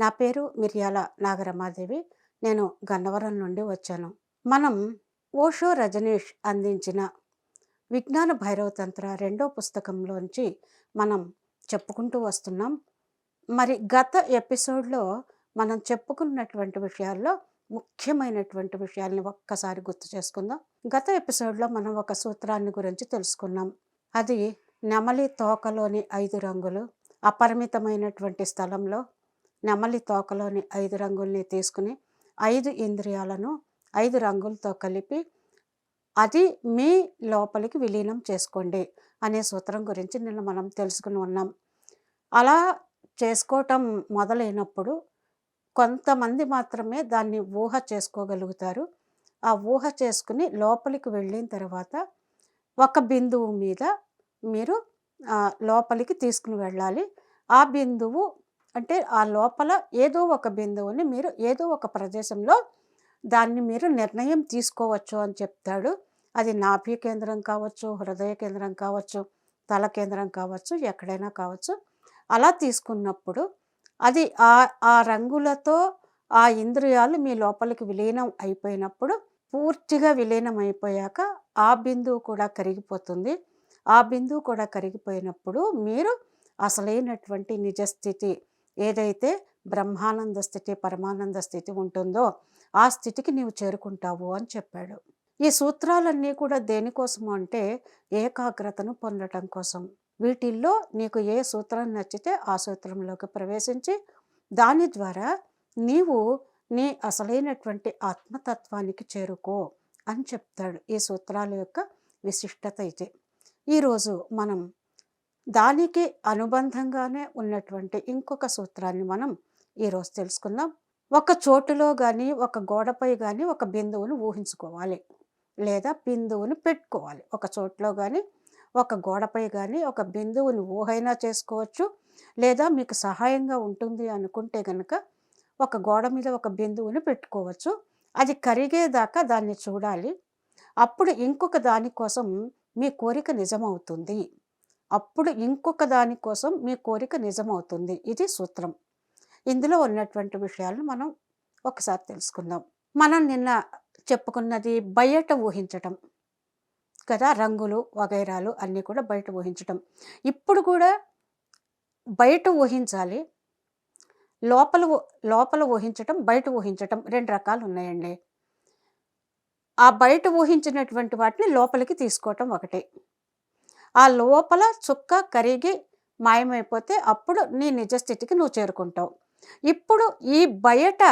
నా పేరు మిర్యాల నాగరమాదేవి. నేను గన్నవరం నుండి వచ్చాను. మనం ఓషో రజనీష్ అందించిన విజ్ఞాన భైరవ తంత్ర రెండో పుస్తకంలోంచి మనం చెప్పుకుంటూ వస్తున్నాం. మరి గత ఎపిసోడ్లో మనం చెప్పుకున్నటువంటి విషయాల్లో ముఖ్యమైనటువంటి విషయాల్ని ఒక్కసారి గుర్తు చేసుకుందాం. గత ఎపిసోడ్లో మనం ఒక సూత్రాన్ని గురించి తెలుసుకున్నాం. అది నెమలి తోకలోని ఐదు రంగులు అపరిమితమైనటువంటి స్థలంలో నెమలి తోకలోని ఐదు రంగుల్ని తీసుకుని ఐదు ఇంద్రియాలను ఐదు రంగులతో కలిపి అది మీ లోపలికి విలీనం చేసుకోండి అనే సూత్రం గురించి నిన్న మనం తెలుసుకుని ఉన్నాం. అలా చేసుకోవటం మొదలైనప్పుడు కొంతమంది మాత్రమే దాన్ని ఊహ చేసుకోగలుగుతారు. ఆ ఊహ చేసుకుని లోపలికి వెళ్ళిన తర్వాత ఒక బిందువు మీద మీరు లోపలికి తీసుకుని వెళ్ళాలి. ఆ బిందువు అంటే ఆ లోపల ఏదో ఒక బిందువుని మీరు ఏదో ఒక ప్రదేశంలో దాన్ని మీరు నిర్ణయం తీసుకోవచ్చు అని చెప్తాడు. అది నాభి కేంద్రం కావచ్చు హృదయ కేంద్రం కావచ్చు తల కేంద్రం కావచ్చు ఎక్కడైనా కావచ్చు. అలా తీసుకున్నప్పుడు అది ఆ ఆ రంగులతో ఆ ఇంద్రియాలు మీ లోపలికి విలీనం అయిపోయినప్పుడు పూర్తిగా విలీనం అయిపోయాక ఆ బిందువు కూడా కరిగిపోతుంది. ఆ బిందువు కూడా కరిగిపోయినప్పుడు మీరు అసలైనటువంటి నిజస్థితి ఏదైతే బ్రహ్మానంద స్థితి పరమానంద స్థితి ఉంటుందో ఆ స్థితికి నీవు చేరుకుంటావు అని చెప్పాడు. ఈ సూత్రాలన్నీ కూడా దేనికోసము అంటే ఏకాగ్రతను పొందటం కోసం. వీటిల్లో నీకు ఏ సూత్రం నచ్చితే ఆ సూత్రంలోకి ప్రవేశించి దాని ద్వారా నీవు నీ అసలైనటువంటి ఆత్మతత్వానికి చేరుకో అని చెప్తాడు ఈ సూత్రాల యొక్క విశిష్టత అయితే ఈరోజు మనం దానికి అనుబంధంగానే ఉన్నటువంటి ఇంకొక సూత్రాన్ని మనం ఈరోజు తెలుసుకుందాం. ఒక చోటులో కానీ ఒక గోడపై కానీ ఒక బిందువును ఊహించుకోవాలి. లేదా బిందువును పెట్టుకోవాలి. ఒక చోట్లో కానీ ఒక గోడపై కానీ ఒక బిందువుని ఊహైనా చేసుకోవచ్చు. లేదా మీకు సహాయంగా ఉంటుంది అనుకుంటే కనుక ఒక గోడ మీద ఒక బిందువుని పెట్టుకోవచ్చు. అది కరిగేదాకా దాన్ని చూడాలి. అప్పుడు ఇంకొక దానికోసం మీ కోరిక నిజమవుతుంది. అప్పుడు ఇంకొక దానికోసం మీ కోరిక నిజమవుతుంది. ఇది సూత్రం. ఇందులో ఉన్నటువంటి విషయాలను మనం ఒకసారి తెలుసుకుందాం. మనం నిన్న చెప్పుకున్నది బయట ఊహించటం కదా రంగులు వగైరాలు అన్నీ కూడా బయట ఊహించటం. ఇప్పుడు కూడా బయట ఊహించాలి. లోపల లోపల ఊహించటం బయట ఊహించటం రెండు రకాలు ఉన్నాయండి. ఆ బయట ఊహించినటువంటి వాటిని లోపలికి తీసుకోవటం ఒకటి. ఆ లోపల చుక్క కరిగి మాయమైపోతే అప్పుడు నీ నిజ స్థితికి నువ్వు చేరుకుంటావు. ఇప్పుడు ఈ బయట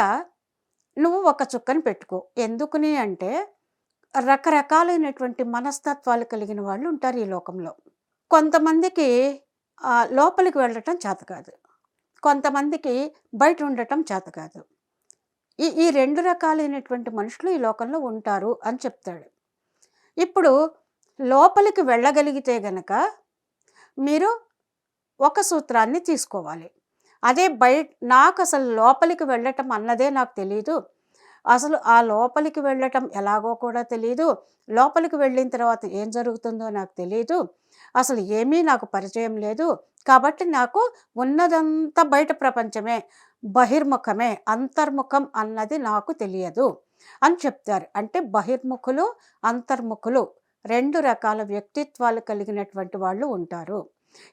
నువ్వు ఒక చుక్కని పెట్టుకో. ఎందుకుని అంటే రకరకాలైనటువంటి మనస్తత్వాలు కలిగిన వాళ్ళు ఉంటారు ఈ లోకంలో. కొంతమందికి లోపలికి వెళ్ళటం చేత కాదు. కొంతమందికి బయట ఉండటం చేత కాదు. ఈ ఈ రెండు రకాలైనటువంటి మనుషులు ఈ లోకంలో ఉంటారు అని చెప్తాడు. ఇప్పుడు లోపలికి వెళ్ళగలిగితే గనక మీరు ఒక సూత్రాన్ని తీసుకోవాలి. అదే బయట నాకు అసలు లోపలికి వెళ్ళటం అన్నదే నాకు తెలియదు అసలు ఆ లోపలికి వెళ్ళటం ఎలాగో కూడా తెలియదు లోపలికి వెళ్ళిన తర్వాత ఏం జరుగుతుందో నాకు తెలియదు అసలు ఏమీ నాకు పరిచయం లేదు. కాబట్టి నాకు ఉన్నదంతా బయట ప్రపంచమే బహిర్ముఖమే అంతర్ముఖం అన్నది నాకు తెలియదు. అని చెప్తారు. అంటే బహిర్ముఖులు అంతర్ముఖులు రెండు రకాల వ్యక్తిత్వాలు కలిగినటువంటి వాళ్ళు ఉంటారు.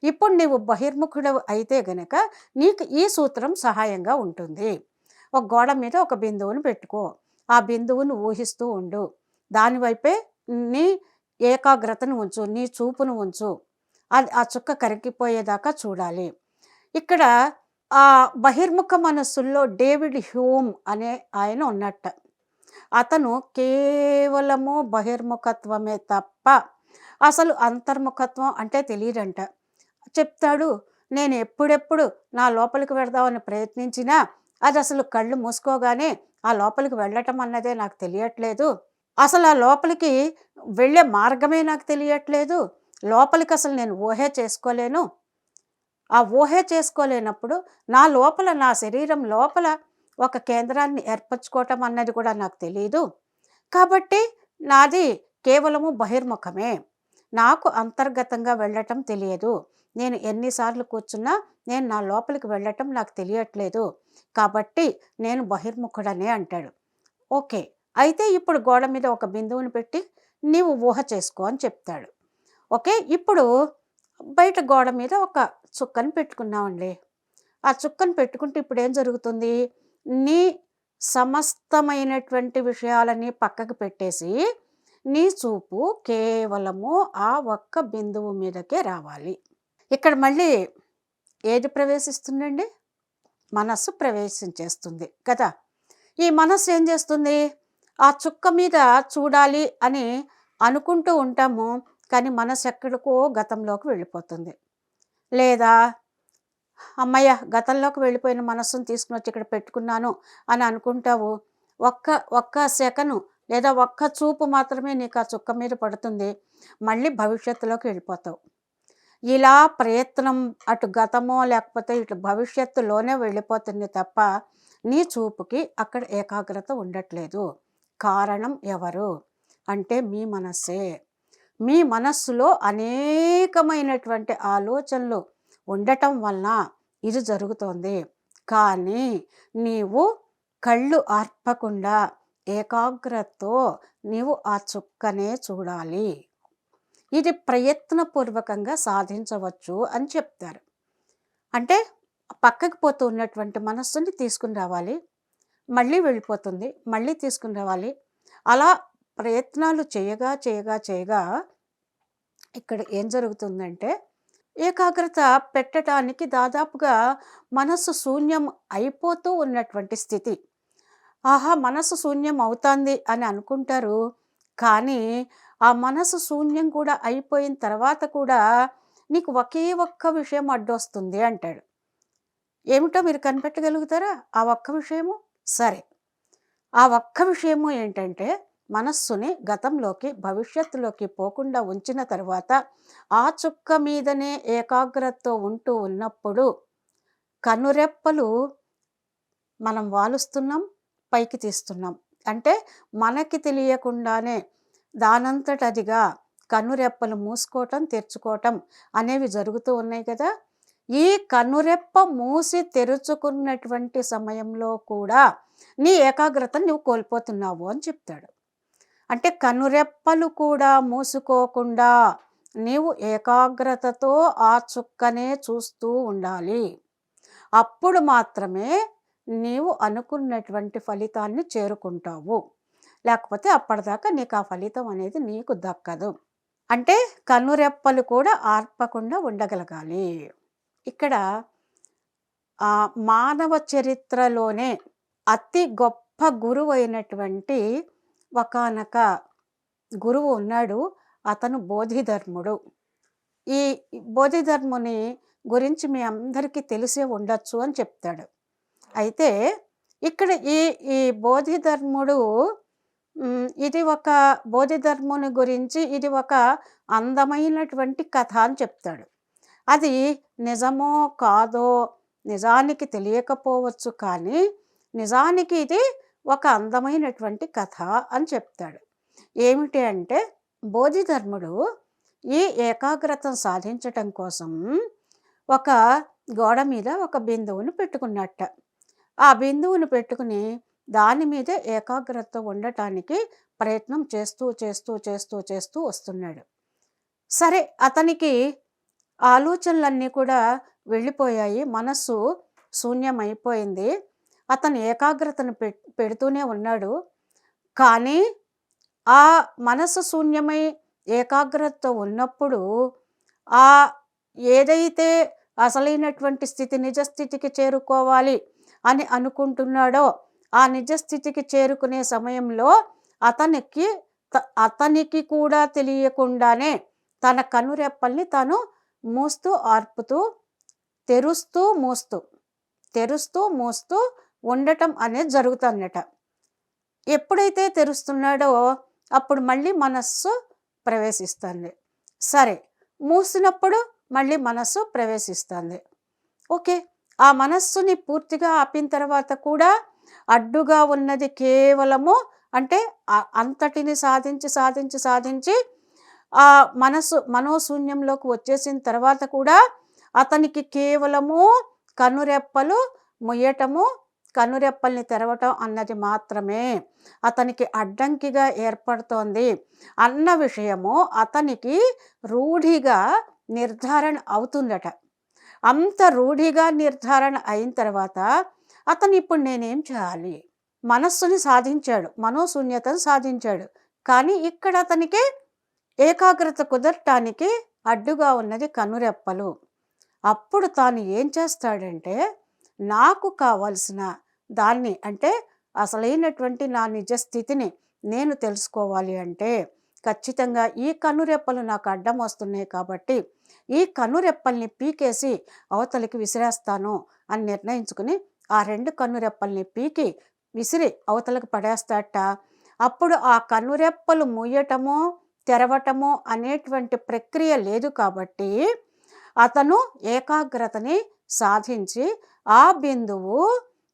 ఇప్పుడు నీవు బహిర్ముఖుడు అయితే గనక నీకు ఈ సూత్రం సహాయంగా ఉంటుంది. ఒక గోడ మీద ఒక బిందువును పెట్టుకో. ఆ బిందువును ఊహిస్తూ ఉండు. దానివైపే నీ ఏకాగ్రతను ఉంచు నీ చూపును ఉంచు. అది ఆ చుక్క కరిగిపోయేదాకా చూడాలి. ఇక్కడ ఆ బహిర్ముఖ మనస్సుల్లో డేవిడ్ హ్యూమ్ అనే ఆయన ఉన్నట్ట. అతను కేవలము బహిర్ముఖత్వమే తప్ప అసలు అంతర్ముఖత్వం అంటే తెలియదంట చెప్తాడు నేను ఎప్పుడెప్పుడు నా లోపలికి వెళదామని ప్రయత్నించినా అది అసలు కళ్ళు మూసుకోగానే ఆ లోపలికి వెళ్ళటం అన్నదే నాకు తెలియట్లేదు. అసలు ఆ లోపలికి వెళ్ళే మార్గమే నాకు తెలియట్లేదు. లోపలికి అసలు నేను ఊహే చేసుకోలేను. ఆ ఊహే చేసుకోలేనప్పుడు నా లోపల నా శరీరం లోపల ఒక కేంద్రాన్ని ఏర్పరచుకోవటం అన్నది కూడా నాకు తెలియదు కాబట్టి నాది కేవలము బహిర్ముఖమే. నాకు అంతర్గతంగా వెళ్ళటం తెలియదు. నేను ఎన్నిసార్లు కూర్చున్నా నేను నా లోపలికి వెళ్ళటం నాకు తెలియట్లేదు. కాబట్టి నేను బహిర్ముఖుడనే అంటాడు. ఓకే. అయితే ఇప్పుడు గోడ మీద ఒక బిందువుని పెట్టి నీవు ఊహ చేసుకో అని చెప్తాడు. ఓకే. ఇప్పుడు బయట గోడ మీద ఒక చుక్కని పెట్టుకున్నామండి ఆ చుక్కను పెట్టుకుంటే ఇప్పుడు ఏం జరుగుతుంది? నీ సమస్తమైనటువంటి విషయాలని పక్కకు పెట్టేసి నీ చూపు కేవలము ఆ ఒక్క బిందువు మీదకే రావాలి. ఇక్కడ మళ్ళీ ఏది ప్రవేశిస్తుందండి? మనస్సు ప్రవేశించేస్తుంది కదా. ఈ మనస్సు ఏం చేస్తుంది? ఆ చుక్క మీద చూడాలి అని అనుకుంటూ ఉంటాము కానీ మనసు ఎక్కడికో గతంలోకి వెళ్ళిపోతుంది. లేదా అమ్మయ్య గతంలోకి వెళ్ళిపోయిన మనస్సును తీసుకుని వచ్చి ఇక్కడ పెట్టుకున్నాను అని అనుకుంటావు. ఒక్క ఒక్క సెకను లేదా ఒక్క చూపు మాత్రమే నీకు ఆ చుక్క మీద పడుతుంది. మళ్ళీ భవిష్యత్తులోకి వెళ్ళిపోతావు. ఇలా ప్రయత్నం అటు గతమో లేకపోతే ఇటు భవిష్యత్తులోనే వెళ్ళిపోతుంది తప్ప నీ చూపుకి అక్కడ ఏకాగ్రత ఉండట్లేదు. కారణం ఎవరు? అంటే మీ మనస్సే. మీ మనస్సులో అనేకమైనటువంటి ఆలోచనలు ఉండటం వలన ఇది జరుగుతోంది. కానీ నీవు కళ్ళు ఆర్పకుండా ఏకాగ్రతతో నీవు ఆ చుక్కనే చూడాలి. ఇది ప్రయత్నపూర్వకంగా సాధించవచ్చు అని చెప్తారు. అంటే పక్కకి పోతూ ఉన్నటువంటి మనస్సుని తీసుకుని రావాలి. మళ్ళీ వెళ్ళిపోతుంది మళ్ళీ తీసుకుని రావాలి. అలా ప్రయత్నాలు చేయగా చేయగా చేయగా ఇక్కడ ఏం జరుగుతుందంటే ఏకాగ్రత పెట్టడానికి దాదాపుగా మనసు శూన్యం అయిపోతూ ఉన్నటువంటి స్థితి. ఆహా! మనసు శూన్యం అవుతుంది అని అనుకుంటారు. కానీ ఆ మనసు శూన్యం కూడా అయిపోయిన తర్వాత కూడా నీకు ఒకే ఒక్క విషయం అడ్డొస్తుంది అంటాడు. ఏమిటో మీరు కనిపెట్టగలుగుతారా? ఆ ఒక్క విషయము? సరే. ఆ ఒక్క విషయము ఏంటంటే మనస్సుని గతంలోకి భవిష్యత్తులోకి పోకుండా ఉంచిన తర్వాత ఆ చుక్క మీదనే ఏకాగ్రతతో ఉంటూ ఉన్నప్పుడు కనురెప్పలు మనం వాలుస్తున్నాం పైకి తీస్తున్నాం. అంటే మనకి తెలియకుండానే దానంతటదిగా కన్నురెప్పలు మూసుకోవటం తెరుచుకోవటం అనేవి జరుగుతూ ఉన్నాయి కదా! ఈ కన్నురెప్ప మూసి తెరుచుకున్నటువంటి సమయంలో కూడా నీ ఏకాగ్రతను నువ్వు కోల్పోతున్నావు అని చెప్తాడు. అంటే కనురెప్పలు కూడా మూసుకోకుండా నీవు ఏకాగ్రతతో ఆ చుక్కనే చూస్తూ ఉండాలి. అప్పుడు మాత్రమే నీవు అనుకున్నటువంటి ఫలితాన్ని చేరుకుంటావు. లేకపోతే అప్పటిదాకా నీకు ఆ ఫలితం అనేది నీకు దక్కదు. అంటే కన్నురెప్పలు కూడా ఆర్పకుండా ఉండగలగాలి. ఇక్కడ ఆ మానవ చరిత్రలోనే అతి గొప్ప గొప్ప గురువు అయినటువంటి ఒకానొక గురువు ఉన్నాడు. అతను బోధిధర్ముడు. ఈ బోధిధర్ముని గురించి మీ అందరికీ తెలిసే ఉండొచ్చు అని చెప్తాడు. అయితే ఇక్కడ ఈ ఈ బోధిధర్ముడు ఇది ఒక బోధిధర్ముని గురించి ఇది ఒక అందమైనటువంటి కథ అని చెప్తాడు. అది నిజమో కాదో నిజానికి తెలియకపోవచ్చు కానీ నిజానికి ఇది ఒక అందమైనటువంటి కథ అని చెప్తాడు. ఏమిటి అంటే బోధిధర్ముడు ఈ ఏకాగ్రతను సాధించటం కోసం ఒక గోడ మీద ఒక బిందువును పెట్టుకున్నట్ట. ఆ బిందువును పెట్టుకుని దాని మీద ఏకాగ్రత ఉండటానికి ప్రయత్నం చేస్తూ చేస్తూ చేస్తూ చేస్తూ వస్తున్నాడు. సరే అతనికి ఆలోచనలన్నీ కూడా వెళ్ళిపోయాయి. మనస్సు శూన్యమైపోయింది. అతను ఏకాగ్రతను పెట్ పెడుతూనే ఉన్నాడు. కానీ ఆ మనసు శూన్యమై ఏకాగ్రతతో ఉన్నప్పుడు ఆ ఏదైతే అసలైనటువంటి స్థితి నిజస్థితికి చేరుకోవాలి అని అనుకుంటున్నాడో ఆ నిజస్థితికి చేరుకునే సమయంలో అతనికి అతనికి కూడా తెలియకుండానే తన కనురెప్పల్ని తాను మూస్తూ ఆర్పుతూ తెరుస్తూ మూస్తూ తెరుస్తూ మూస్తూ ఉండటం అనేది జరుగుతుందట ఎప్పుడైతే తెరుస్తున్నాడో అప్పుడు మళ్ళీ మనస్సు ప్రవేశిస్తుంది. సరే మూసినప్పుడు మళ్ళీ మనస్సు ప్రవేశిస్తుంది. ఓకే ఆ మనస్సుని పూర్తిగా ఆపిన తర్వాత కూడా అడ్డుగా ఉన్నది కేవలము అంటే అంతటిని సాధించి సాధించి సాధించి ఆ మనసు మనోశూన్యంలోకి వచ్చేసిన తర్వాత కూడా అతనికి కేవలము కనురెప్పలు ముయ్యటము కనురెప్పల్ని తెరవటం అన్నది మాత్రమే. అతనికి అడ్డంకిగా ఏర్పడుతోంది. అన్న విషయము అతనికి రూఢిగా నిర్ధారణ అవుతుందట. అంత రూఢిగా నిర్ధారణ అయిన తర్వాత అతను ఇప్పుడు నేనేం చేయాలి? మనస్సుని సాధించాడు. మనోశూన్యతను సాధించాడు. కానీ ఇక్కడ అతనికి ఏకాగ్రత కుదరటానికి అడ్డుగా ఉన్నది కనురెప్పలు. అప్పుడు తాను ఏం చేస్తాడంటే నాకు కావలసిన దాన్ని అంటే అసలైనటువంటి నా నిజ స్థితిని నేను తెలుసుకోవాలి అంటే ఖచ్చితంగా ఈ కనురెప్పలు నాకు అడ్డం వస్తున్నాయి కాబట్టి ఈ కనురెప్పల్ని పీకేసి అవతలికి విసిరేస్తాను అని నిర్ణయించుకుని ఆ రెండు కన్నురెప్పల్ని పీకి విసిరి అవతలకు పడేస్తాట. అప్పుడు ఆ కన్నురెప్పలు మూయటము తెరవటము అనేటువంటి ప్రక్రియ లేదు కాబట్టి అతను ఏకాగ్రతని సాధించి ఆ బిందువు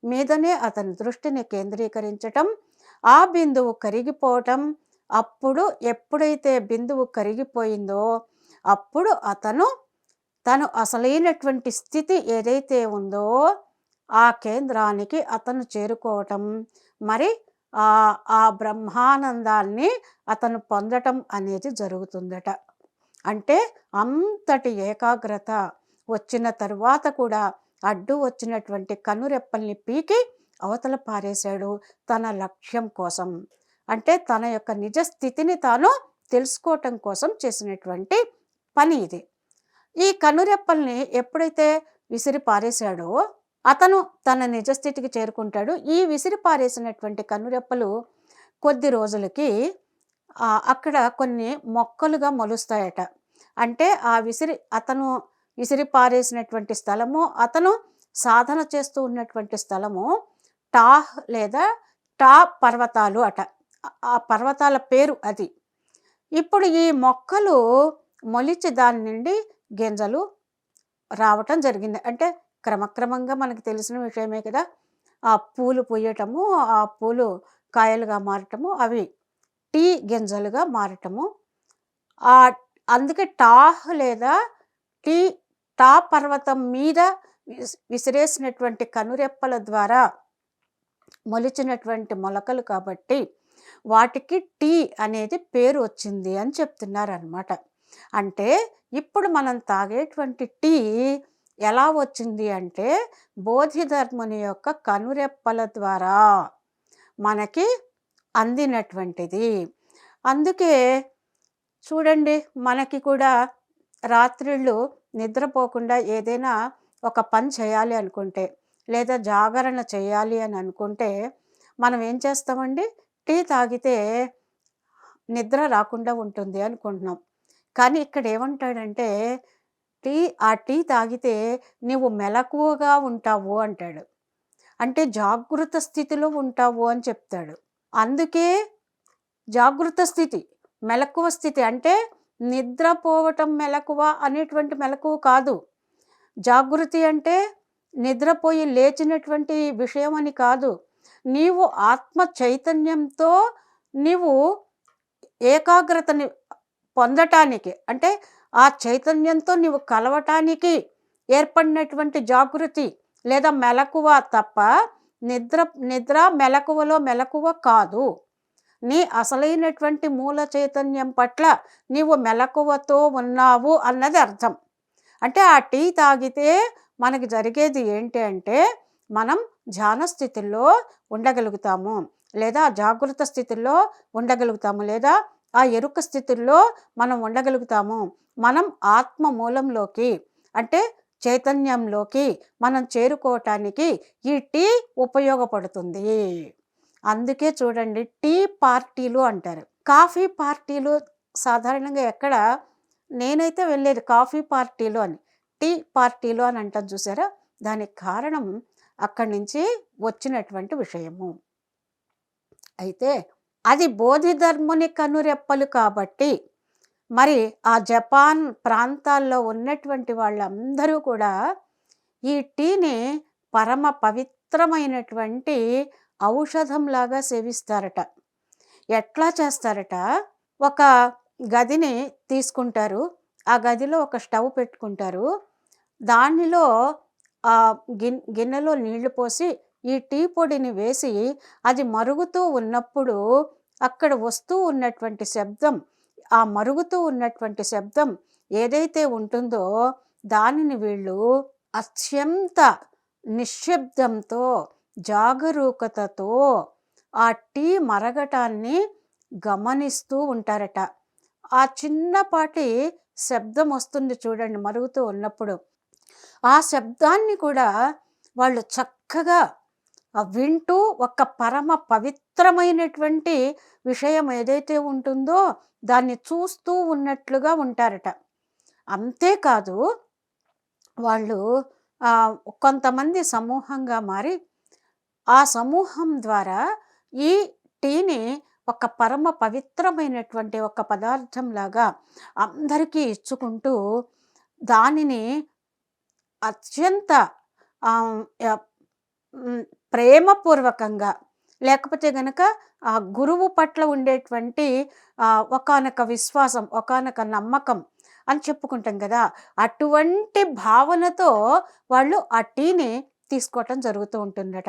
మీదనే అతని దృష్టిని కేంద్రీకరించటం ఆ బిందువు కరిగిపోవటం అప్పుడు ఎప్పుడైతే బిందువు కరిగిపోయిందో అప్పుడు అతను తను అసలైనటువంటి స్థితి ఏదైతే ఉందో ఆ కేంద్రానికి అతను చేరుకోవటం. మరి ఆ ఆ బ్రహ్మానందాన్ని అతను పొందటం అనేది జరుగుతుందట. అంటే అంతటి ఏకాగ్రత వచ్చిన తరువాత కూడా అడ్డు వచ్చినటువంటి కనురెప్పల్ని పీకి అవతల పారేశాడు తన లక్ష్యం కోసం. అంటే తన యొక్క నిజ స్థితిని తాను తెలుసుకోవటం కోసం చేసినటువంటి పని ఇది. ఈ కనురెప్పల్ని ఎప్పుడైతే విసిరి పారేశాడో అతను తన నిజస్థితికి చేరుకుంటాడు. ఈ విసిరి పారేసినటువంటి కనురెప్పలు కొద్ది రోజులకి అక్కడ కొన్ని మొక్కలుగా మొలుస్తాయట. అంటే ఆ విసిరి అతను ఇసిరి పారేసినటువంటి స్థలము అతను సాధన చేస్తూ ఉన్నటువంటి స్థలము టాహ్ లేదా టా పర్వతాలు అట. ఆ పర్వతాల పేరు అది. ఇప్పుడు ఈ మొక్కలు మొలిచి దాని నుండి గింజలు రావటం జరిగింది. అంటే క్రమక్రమంగా మనకు తెలిసిన విషయమే కదా. ఆ పూలు పూయటము ఆ పూలు కాయలుగా మారటము అవి టీ గింజలుగా మారటము. ఆ అందుకే టాహ్ లేదా టీ టా పర్వతం మీద విసిరేసినటువంటి కనురెప్పల ద్వారా మొలిచినటువంటి మొలకలు కాబట్టి వాటికి టీ అనేది పేరు వచ్చింది అని చెప్తున్నారు అనమాట అంటే ఇప్పుడు మనం తాగేటువంటి టీ ఎలా వచ్చింది అంటే బోధిధర్ముని యొక్క కనురెప్పల ద్వారా మనకి అందినటువంటిది. అందుకే చూడండి మనకి కూడా రాత్రిళ్ళు నిద్రపోకుండా ఏదైనా ఒక పని చేయాలి అనుకుంటే లేదా జాగరణ చేయాలి అని అనుకుంటే మనం ఏం చేస్తామండి? టీ తాగితే నిద్ర రాకుండా ఉంటుంది అనుకుంటున్నాం. కానీ ఇక్కడ ఏమంటాడంటే టీ ఆ టీ తాగితే నీవు మెలకువగా ఉంటావు అంటాడు. అంటే జాగృత స్థితిలో ఉంటావు అని చెప్తాడు. అందుకే జాగృత స్థితి మెలకువ స్థితి అంటే నిద్రపోవటం మెలకువ అనేటువంటి మెలకువ కాదు. జాగృతి అంటే నిద్రపోయి లేచినటువంటి విషయం అని కాదు. నీవు ఆత్మ చైతన్యంతో నీవు ఏకాగ్రతని పొందటానికి అంటే ఆ చైతన్యంతో నీవు కలవటానికి ఏర్పడినటువంటి జాగృతి లేదా మెలకువ తప్ప నిద్ర నిద్ర మెలకువలో మెలకువ కాదు. నీ అసలైనటువంటి మూల చైతన్యం పట్ల నీవు మెలకువతో ఉన్నావు అన్నది అర్థం. అంటే ఆ టీ తాగితే మనకి జరిగేది ఏంటి అంటే మనం ధ్యాన స్థితిలో ఉండగలుగుతాము లేదా జాగృత స్థితిలో ఉండగలుగుతాము లేదా ఆ ఎరుక స్థితుల్లో మనం ఉండగలుగుతాము. మనం ఆత్మ మూలంలోకి అంటే చైతన్యంలోకి మనం చేరుకోవటానికి ఈ టీ ఉపయోగపడుతుంది. అందుకే చూడండి టీ పార్టీలు అంటారు. కాఫీ పార్టీలు సాధారణంగా ఎక్కడ? నేనైతే వెళ్ళేది కాఫీ పార్టీలు అని. టీ పార్టీలు అని అంటారు చూసారా? దానికి కారణం అక్కడి నుంచి వచ్చినటువంటి విషయము. అయితే అది బోధిధర్ముని కనురెప్పలు కాబట్టి మరి ఆ జపాన్ ప్రాంతాల్లో ఉన్నటువంటి వాళ్ళందరూ కూడా ఈ టీని పరమ పవిత్రమైనటువంటి ఔషధంలాగా సేవిస్తారట. ఎట్లా చేస్తారట? ఒక గదిని తీసుకుంటారు. ఆ గదిలో ఒక స్టవ్ పెట్టుకుంటారు. దానిలో ఆ గిన్ గిన్నెలో నీళ్ళు పోసి ఈ టీ పొడిని వేసి అది మరుగుతూ ఉన్నప్పుడు అక్కడ వస్తూ ఉన్నటువంటి శబ్దం ఆ మరుగుతూ ఉన్నటువంటి శబ్దం ఏదైతే ఉంటుందో దానిని వీళ్ళు అత్యంత నిశ్శబ్దంతో జాగరూకతతో ఆ టీ మరగటాన్ని గమనిస్తూ ఉంటారట. ఆ చిన్నపాటి శబ్దం వస్తుంది చూడండి మరుగుతూ ఉన్నప్పుడు. ఆ శబ్దాన్ని కూడా వాళ్ళు చక్కగా వింటూ ఒక పరమ పవిత్రమైనటువంటి విషయం ఏదైతే ఉంటుందో దాన్ని చూస్తూ ఉన్నట్లుగా ఉంటారట. అంతేకాదు వాళ్ళు కొంతమంది సమూహంగా మారి ఆ సమూహం ద్వారా ఈ టీని ఒక పరమ పవిత్రమైనటువంటి ఒక పదార్థం లాగా అందరికీ ఇచ్చుకుంటూ దానిని అత్యంత ప్రేమపూర్వకంగా లేకపోతే గనక ఆ గురువు పట్ల ఉండేటువంటి ఒకనొక విశ్వాసం ఒకనొక నమ్మకం అని చెప్పుకుంటాం కదా అటువంటి భావనతో వాళ్ళు ఆ టీని తీసుకోవటం జరుగుతూ ఉంటుందట.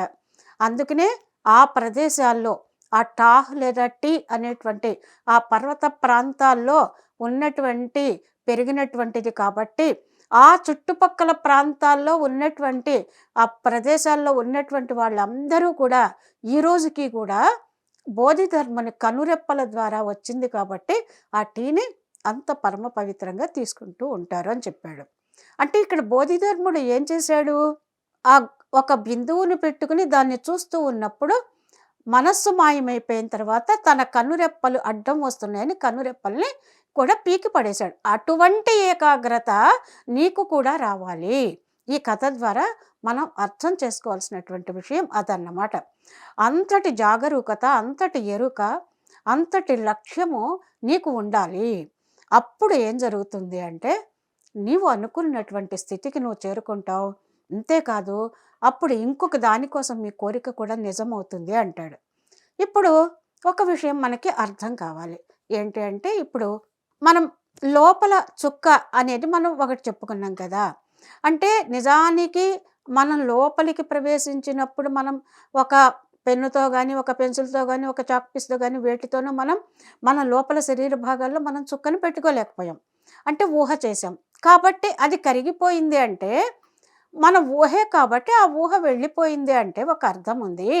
అందుకనే ఆ ప్రదేశాల్లో ఆ టాహ్ లేదా టీ అనేటువంటి ఆ పర్వత ప్రాంతాల్లో ఉన్నటువంటి పెరిగినటువంటిది కాబట్టి ఆ చుట్టుపక్కల ప్రాంతాల్లో ఉన్నటువంటి ఆ ప్రదేశాల్లో ఉన్నటువంటి వాళ్ళందరూ కూడా ఈ రోజుకి కూడా బోధిధర్మని కనురెప్పల ద్వారా వచ్చింది కాబట్టి ఆ టీని అంత పరమ పవిత్రంగా తీసుకుంటూ ఉంటారు అని చెప్పాడు. అంటే ఇక్కడ బోధిధర్ముడు ఏం చేశాడు? ఆ ఒక బిందువును పెట్టుకుని దాన్ని చూస్తూ ఉన్నప్పుడు మనస్సు మాయమైపోయిన తర్వాత తన కనురెప్పలు అడ్డం వస్తున్నాయని కనురెప్పల్ని కూడా పీకి పడేశాడు. అటువంటి ఏకాగ్రత నీకు కూడా రావాలి. ఈ కథ ద్వారా మనం అర్థం చేసుకోవాల్సినటువంటి విషయం అదన్నమాట. అంతటి జాగరూకత అంతటి ఎరుక అంతటి లక్ష్యము నీకు ఉండాలి. అప్పుడు ఏం జరుగుతుంది అంటే నీవు అనుకున్నటువంటి స్థితికి నువ్వు చేరుకుంటావు. అంతేకాదు అప్పుడు ఇంకొక దానికోసం మీ కోరిక కూడా నిజమవుతుంది అంటాడు. ఇప్పుడు ఒక విషయం మనకి అర్థం కావాలి. ఏంటి అంటే ఇప్పుడు మనం లోపల చుక్క అనేది మనం ఒకటి చెప్పుకున్నాం కదా. అంటే నిజానికి మనం లోపలికి ప్రవేశించినప్పుడు మనం ఒక పెన్నుతో కానీ ఒక పెన్సిల్తో కానీ ఒక చాక్పీస్తో కానీ వేటితోనూ మనం మన లోపల శరీర భాగాల్లో మనం చుక్కను పెట్టుకోలేకపోయాం. అంటే ఊహ చేసాం కాబట్టి అది కరిగిపోయింది అంటే మన ఊహే కాబట్టి ఆ ఊహ వెళ్ళిపోయింది అంటే ఒక అర్థం ఉంది.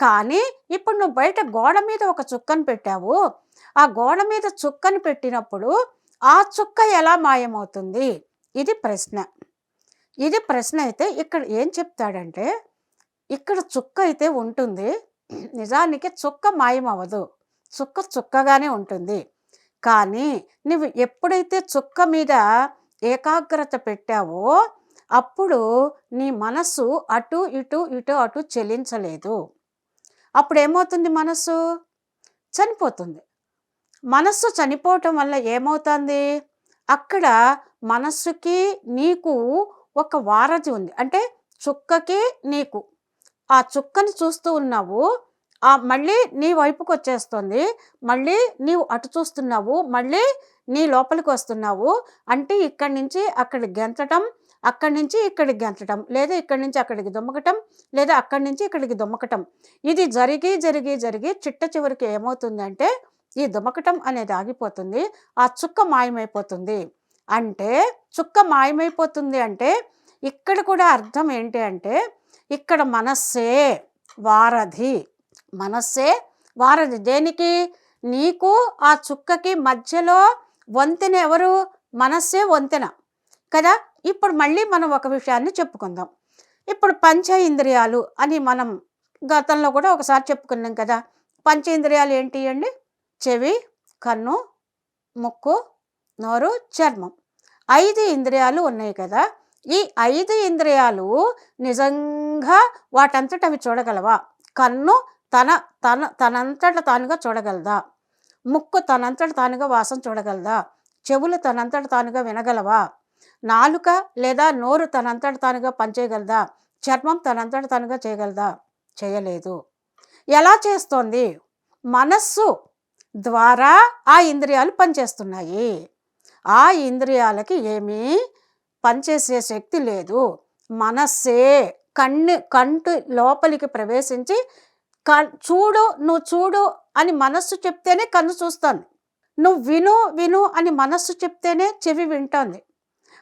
కానీ ఇప్పుడు నువ్వు బయట గోడ మీద ఒక చుక్కను పెట్టావు. ఆ గోడ మీద చుక్కను పెట్టినప్పుడు ఆ చుక్క ఎలా మాయమవుతుంది? ఇది ప్రశ్న. ఇది ప్రశ్న అయితే ఇక్కడ ఏం చెప్తాడంటే ఇక్కడ చుక్క అయితే ఉంటుంది. నిజానికి చుక్క మాయమవ్వదు. చుక్క చుక్కగానే ఉంటుంది. కానీ నువ్వు ఎప్పుడైతే చుక్క మీద ఏకాగ్రత పెట్టావో అప్పుడు నీ మనస్సు అటు ఇటు ఇటు అటు చెలించలేదు అప్పుడు ఏమవుతుంది మనస్సు? చనిపోతుంది. మనస్సు చనిపోవటం వల్ల ఏమవుతుంది? అక్కడ మనస్సుకి నీకు ఒక వారధి ఉంది. అంటే చుక్కకి నీకు. ఆ చుక్కని చూస్తూ ఉన్నావు. ఆ మళ్ళీ నీ వైపుకి వచ్చేస్తుంది. మళ్ళీ నీవు అటు చూస్తున్నావు. మళ్ళీ నీ లోపలికి వస్తున్నావు. అంటే ఇక్కడి నుంచి అక్కడ గెంతటం అక్కడి నుంచి ఇక్కడికి గెంతటం లేదా ఇక్కడి నుంచి అక్కడికి దుమ్మకటం లేదా అక్కడి నుంచి ఇక్కడికి దుమ్మకటం. ఇది జరిగి జరిగి జరిగి చిట్ట చివరికి ఏమవుతుందంటే ఈ దుమకటం అనేది ఆగిపోతుంది ఆ చుక్క మాయమైపోతుంది. అంటే చుక్క మాయమైపోతుంది అంటే ఇక్కడ కూడా అర్థం ఏంటి అంటే ఇక్కడ మనస్సే వారధి. మనస్సే వారధి. దేనికి? నీకు ఆ చుక్కకి మధ్యలో వంతెన ఎవరు? మనస్సే వంతెన. కదా? ఇప్పుడు మళ్ళీ మనం ఒక విషయాన్ని చెప్పుకుందాం. ఇప్పుడు పంచ ఇంద్రియాలు అని మనం గతంలో కూడా ఒకసారి చెప్పుకున్నాం కదా. పంచేంద్రియాలు ఏంటి అండి? చెవి కన్ను ముక్కు నోరు చర్మం. ఐదు ఇంద్రియాలు ఉన్నాయి కదా. ఈ ఐదు ఇంద్రియాలు నిజంగా వాటంతట అవి చూడగలవా? కన్ను తన తన తనంతట తానుగా చూడగలదా? ముక్కు తనంతట తానుగా వాసన చూడగలదా? చెవులు తనంతట తానుగా వినగలవా? నాలుక లేదా నోరు తనంతట తానుగా పనిచేయగలదా? చర్మం తనంతట తానుగా చేయగలదా? చేయలేదు. ఎలా చేస్తోంది? మనస్సు ద్వారా ఆ ఇంద్రియాలు పనిచేస్తున్నాయి. ఆ ఇంద్రియాలకి ఏమీ పనిచేసే శక్తి లేదు. మనస్సే కన్ను కంటు లోపలికి ప్రవేశించి కన్ చూడు నువ్వు చూడు అని మనస్సు చెప్తేనే కన్ను చూస్తుంది నువ్వు విను విను అని మనస్సు చెప్తేనే చెవి వింటోంది.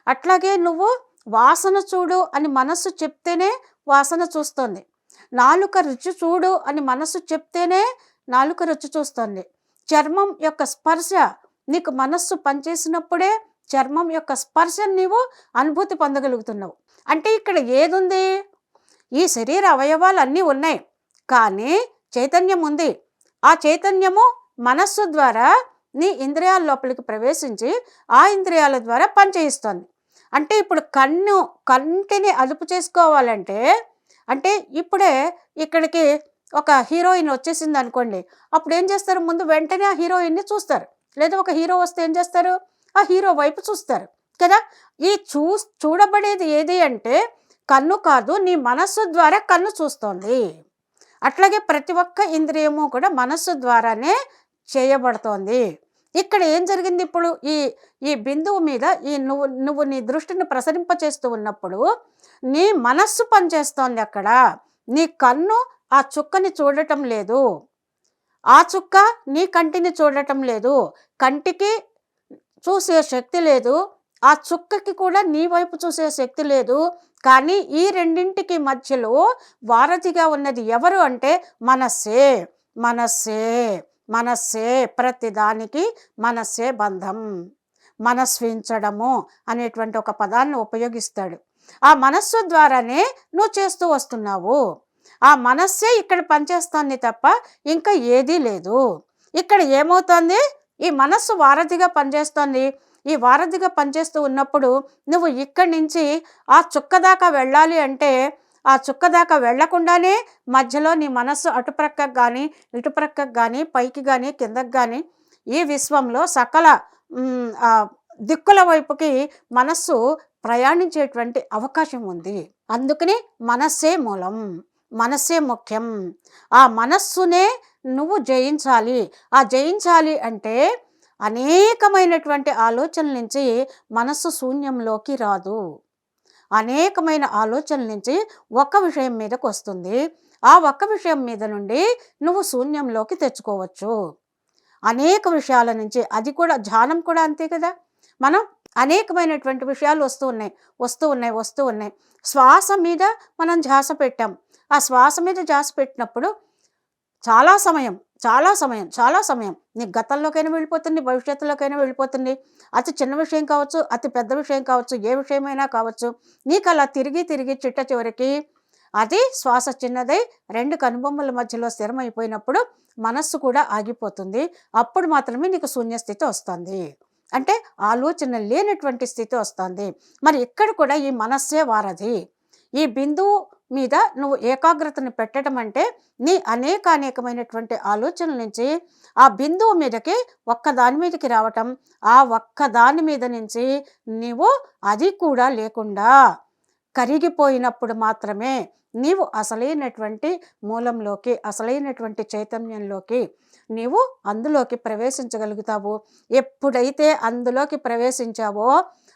అట్లాగే నువ్వు వాసన చూడు అని మనస్సు చెప్తేనే వాసన చూస్తుంది. నాలుక రుచి చూడు అని మనస్సు చెప్తేనే నాలుక రుచి చూస్తుంది. చర్మం యొక్క స్పర్శ నీకు మనస్సు పనిచేసినప్పుడే చర్మం యొక్క స్పర్శను నీవు అనుభూతి పొందగలుగుతున్నావు. అంటే ఇక్కడ ఏదుంది? ఈ శరీర అవయవాలు అన్నీ ఉన్నాయి. కానీ చైతన్యం ఉంది. ఆ చైతన్యము మనస్సు ద్వారా నీ ఇంద్రియాల లోపలికి ప్రవేశించి ఆ ఇంద్రియాల ద్వారా పనిచేయిస్తుంది అంటే ఇప్పుడు కన్ను కంటిని అదుపు చేసుకోవాలంటే అంటే ఇప్పుడే ఇక్కడికి ఒక హీరోయిన్ వచ్చేసింది అనుకోండి అప్పుడు ఏం చేస్తారు? ముందు వెంటనే ఆ హీరోయిన్ని చూస్తారు. లేదా ఒక హీరో వస్తే ఏం చేస్తారు? ఆ హీరో వైపు చూస్తారు. కదా? ఈ చూ చూడబడేది ఏది అంటే కన్ను కాదు నీ మనస్సు ద్వారా కన్ను చూస్తోంది. అట్లాగే ప్రతి ఒక్క ఇంద్రియము కూడా మనస్సు ద్వారానే చేయబడుతోంది. ఇక్కడ ఏం జరిగింది ఇప్పుడు? ఈ ఈ బిందువు మీద ఈ నువ్వు నువ్వు నీ దృష్టిని ప్రసరింపచేస్తూ ఉన్నప్పుడు నీ మనస్సు పనిచేస్తోంది అక్కడ. నీ కన్ను ఆ చుక్కని చూడటం లేదు. ఆ చుక్క నీ కంటిని చూడటం లేదు. కంటికి చూసే శక్తి లేదు. ఆ చుక్కకి కూడా నీ వైపు చూసే శక్తి లేదు. కానీ ఈ రెండింటికి మధ్యలో వారధిగా ఉన్నది ఎవరు అంటే మనస్సే. మనస్సే. మనస్సే ప్రతిదానికి మనస్సే బంధం. మనస్వించడము అనేటువంటి ఒక పదాన్ని ఉపయోగిస్తాడు. ఆ మనస్సు ద్వారానే నువ్వు చేస్తూ వస్తున్నావు. ఆ మనస్సే ఇక్కడ పనిచేస్తోంది తప్ప ఇంకా ఏదీ లేదు. ఇక్కడ ఏమవుతోంది? ఈ మనస్సు వారధిగా పనిచేస్తోంది. ఈ వారధిగా పనిచేస్తూ ఉన్నప్పుడు నువ్వు ఇక్కడి నుంచి ఆ చుక్క దాకా వెళ్ళాలి అంటే ఆ చుక్క దాకా వెళ్ళకుండానే మధ్యలో నీ మనస్సు అటుప్రక్కకు కానీ ఇటుప్రక్కకు కానీ పైకి కానీ కిందకు కానీ ఈ విశ్వంలో సకల దిక్కుల వైపుకి మనస్సు ప్రయాణించేటువంటి అవకాశం ఉంది. అందుకని మనస్సే మూలం మనస్సే ముఖ్యం. ఆ మనస్సునే నువ్వు జయించాలి. ఆ జయించాలి అంటే అనేకమైనటువంటి ఆలోచనల నుంచి మనస్సు శూన్యంలోకి రాదు. అనేకమైన ఆలోచనల నుంచి ఒక్క విషయం మీదకు వస్తుంది. ఆ ఒక్క విషయం మీద నుండి నువ్వు శూన్యంలోకి తెచ్చుకోవచ్చు. అనేక విషయాల నుంచి అది కూడా ధ్యానం కూడా అంతే కదా. మనం అనేకమైనటువంటి విషయాలు వస్తూ ఉన్నాయి వస్తూ ఉన్నాయి వస్తూ ఉన్నాయి. శ్వాస మీద మనం ధ్యాస పెట్టాం. ఆ శ్వాస మీద ధ్యాస పెట్టినప్పుడు చాలా సమయం చాలా సమయం చాలా సమయం. నీ గతంలోకైనా వెళ్ళిపోతుంది భవిష్యత్తులోకైనా వెళ్ళిపోతుంది. అతి చిన్న విషయం కావచ్చు అతి పెద్ద విషయం కావచ్చు ఏ విషయమైనా కావచ్చు నీకు అలా తిరిగి తిరిగి చిట్ట చివరికి అది శ్వాస చిన్నదై రెండు కనుబొమ్మల మధ్యలో స్థిరమైపోయినప్పుడు మనస్సు కూడా ఆగిపోతుంది. అప్పుడు మాత్రమే నీకు శూన్యస్థితి వస్తుంది. అంటే ఆలోచన లేనటువంటి స్థితి వస్తుంది. మరి ఇక్కడ కూడా ఈ మనస్సే వారధి. ఈ బిందువు మీద నువ్వు ఏకాగ్రతను పెట్టడం అంటే నీ అనేక అనేకమైనటువంటి ఆలోచనల నుంచి ఆ బిందువు మీదకి ఒక్కదాని మీదకి రావటం ఆ ఒక్క దాని మీద నుంచి నీవు అది కూడా లేకుండా కరిగిపోయినప్పుడు మాత్రమే నీవు అసలైనటువంటి మూలంలోకి అసలైనటువంటి చైతన్యంలోకి నీవు అందులోకి ప్రవేశించగలుగుతావు. ఎప్పుడైతే అందులోకి ప్రవేశించావో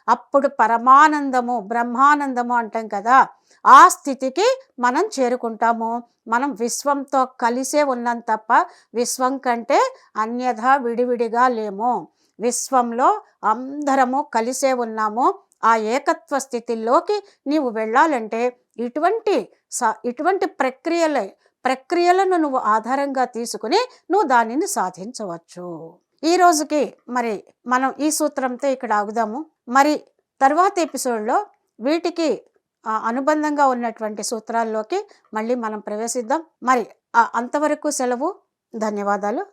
అప్పుడు పరమానందము బ్రహ్మానందము అంటాం కదా. ఆ స్థితికి మనం చేరుకుంటాము. మనం విశ్వంతో కలిసే ఉన్నాం తప్ప విశ్వం కంటే అన్యథా విడివిడిగా లేము. విశ్వంలో అందరము కలిసే ఉన్నాము. ఆ ఏకత్వ స్థితిలోకి నీవు వెళ్ళాలంటే ఇటువంటి స ఇటువంటి ప్రక్రియల ప్రక్రియలను నువ్వు ఆధారంగా తీసుకుని నువ్వు దానిని సాధించవచ్చు. ఈ రోజుకి మరి మనం ఈ సూత్రంతో ఇక్కడ ఆగుదాము. మరి తర్వాత ఎపిసోడ్లో వీటికి అనుబంధంగా ఉన్నటువంటి సూత్రాల్లోకి మళ్ళీ మనం ప్రవేశిద్దాం. మరి అంతవరకు సెలవు. ధన్యవాదాలు.